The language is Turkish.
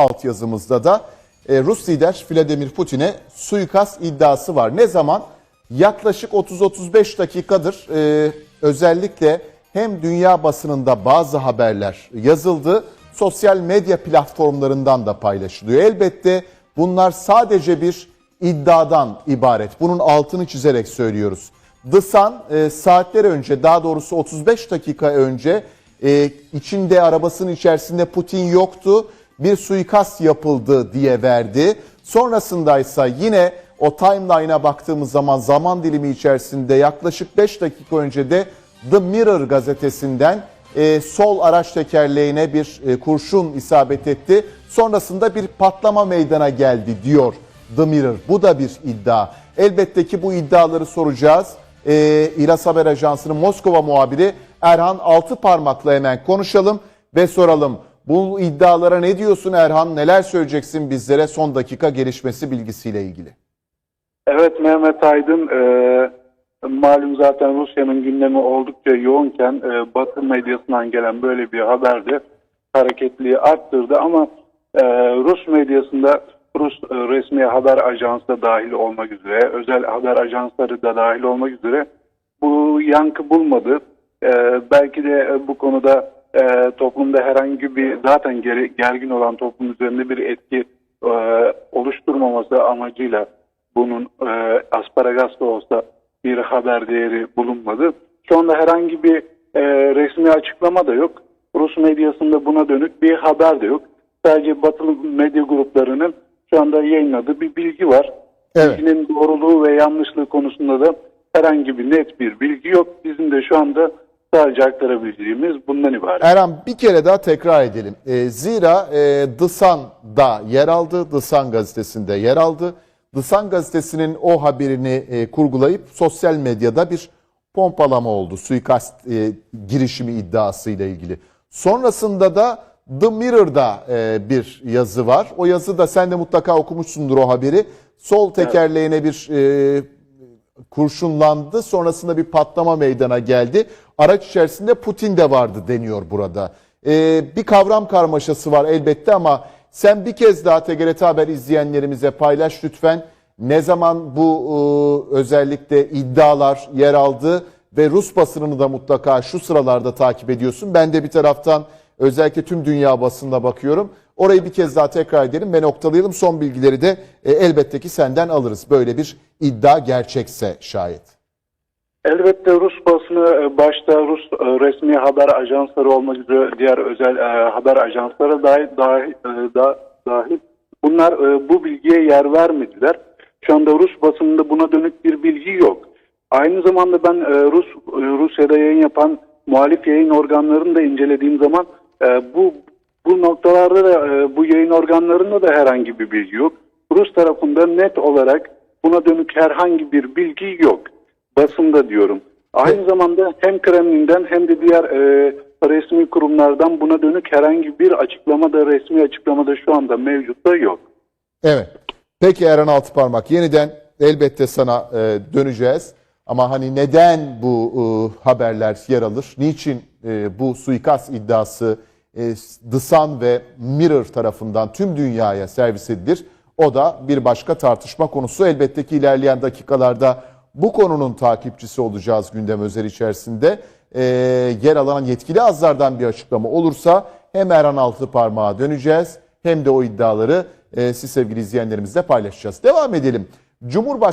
altyazımızda da e, Rus lider Vladimir Putin'e suikast iddiası var. Ne zaman? Yaklaşık 30-35 dakikadır e, özellikle hem dünya basınında bazı haberler yazıldı, sosyal medya platformlarından da paylaşılıyor. Elbette bunlar sadece bir iddiadan ibaret. Bunun altını çizerek söylüyoruz. The Sun e, saatler önce daha doğrusu 35 dakika önce e, içinde arabasının içerisinde Putin yoktu bir suikast yapıldı diye verdi. Sonrasındaysa yine o timeline'a baktığımız zaman zaman dilimi içerisinde yaklaşık 5 dakika önce de The Mirror gazetesinden e, sol araç tekerleğine bir e, kurşun isabet etti. Sonrasında bir patlama meydana geldi diyor The Mirror. Bu da bir iddia. Elbette ki bu iddiaları soracağız. E, İlas Haber Ajansı'nın Moskova muhabiri Erhan Altıparmak'la hemen konuşalım ve soralım. Bu iddialara ne diyorsun Erhan? Neler söyleyeceksin bizlere son dakika gelişmesi bilgisiyle ilgili? Evet Mehmet Aydın, e, malum zaten Rusya'nın gündemi oldukça yoğunken e, Batı medyasından gelen böyle bir haber de hareketliği arttırdı ama e, Rus medyasında Rus e, resmi haber ajansı da dahil olmak üzere, özel haber ajansları da dahil olmak üzere bu yankı bulmadı. E, belki de e, bu konuda e, toplumda herhangi bir zaten geri, gergin olan toplum üzerinde bir etki e, oluşturmaması amacıyla bunun e, asparagas da olsa bir haber değeri bulunmadı. Şu anda herhangi bir e, resmi açıklama da yok. Rus medyasında buna dönük bir haber de yok. Sadece batılı medya gruplarının şu anda yayınladığı bir bilgi var. Evet. Bilginin doğruluğu ve yanlışlığı konusunda da herhangi bir net bir bilgi yok. Bizim de şu anda sadece aktarabileceğimiz bundan ibaret. Erhan bir kere daha tekrar edelim. E, zira e, The Sun'da yer aldı, The Sun gazetesinde yer aldı. The Sun gazetesinin o haberini e, kurgulayıp sosyal medyada bir pompalama oldu. Suikast e, girişimi iddiasıyla ilgili. Sonrasında da The Mirror'da e, bir yazı var. O yazı da sen de mutlaka okumuşsundur o haberi. Sol tekerleğine bir e, kurşunlandı. Sonrasında bir patlama meydana geldi. Araç içerisinde Putin de vardı deniyor burada. Ee, bir kavram karmaşası var elbette ama sen bir kez daha TGRT Haber izleyenlerimize paylaş lütfen. Ne zaman bu e, özellikle iddialar yer aldı ve Rus basınını da mutlaka şu sıralarda takip ediyorsun. Ben de bir taraftan özellikle tüm dünya basınına bakıyorum. Orayı bir kez daha tekrar edelim ve noktalayalım. Son bilgileri de e, elbette ki senden alırız. Böyle bir iddia gerçekse şayet. Elbette Rus basını e, başta Rus e, resmi haber ajansları olmak üzere diğer özel e, haber ajansları dahil, dahil, da- dahil bunlar bu bilgiye yer vermediler. Şu anda Rus basınında buna dönük bir bilgi yok. Aynı zamanda ben e, Rus e, Rusya'da yayın yapan muhalif yayın organlarını da incelediğim zaman bu bu noktalarda da e, bu yayın organlarında da herhangi bir bilgi yok. Rus tarafında net olarak buna dönük herhangi bir bilgi yok. Basında diyorum. Aynı zamanda hem Kremlin'den hem de diğer e, resmi kurumlardan buna dönük herhangi bir açıklama da resmi açıklama da şu anda mevcut da yok. Evet. Peki Eren Altıparmak yeniden elbette sana e, döneceğiz. Ama hani neden bu e, haberler yer alır? Niçin e, bu suikast iddiası The Sun ve Mirror tarafından tüm dünyaya servis edilir? O da bir başka tartışma konusu. Elbette ki ilerleyen dakikalarda bu konunun takipçisi olacağız gündem özel içerisinde. E, yer alan yetkili azlardan bir açıklama olursa hem Erhan Altıparmak'a döneceğiz hem de o iddiaları e, siz sevgili izleyenlerimizle paylaşacağız. Devam edelim. Cumhurbaşkanı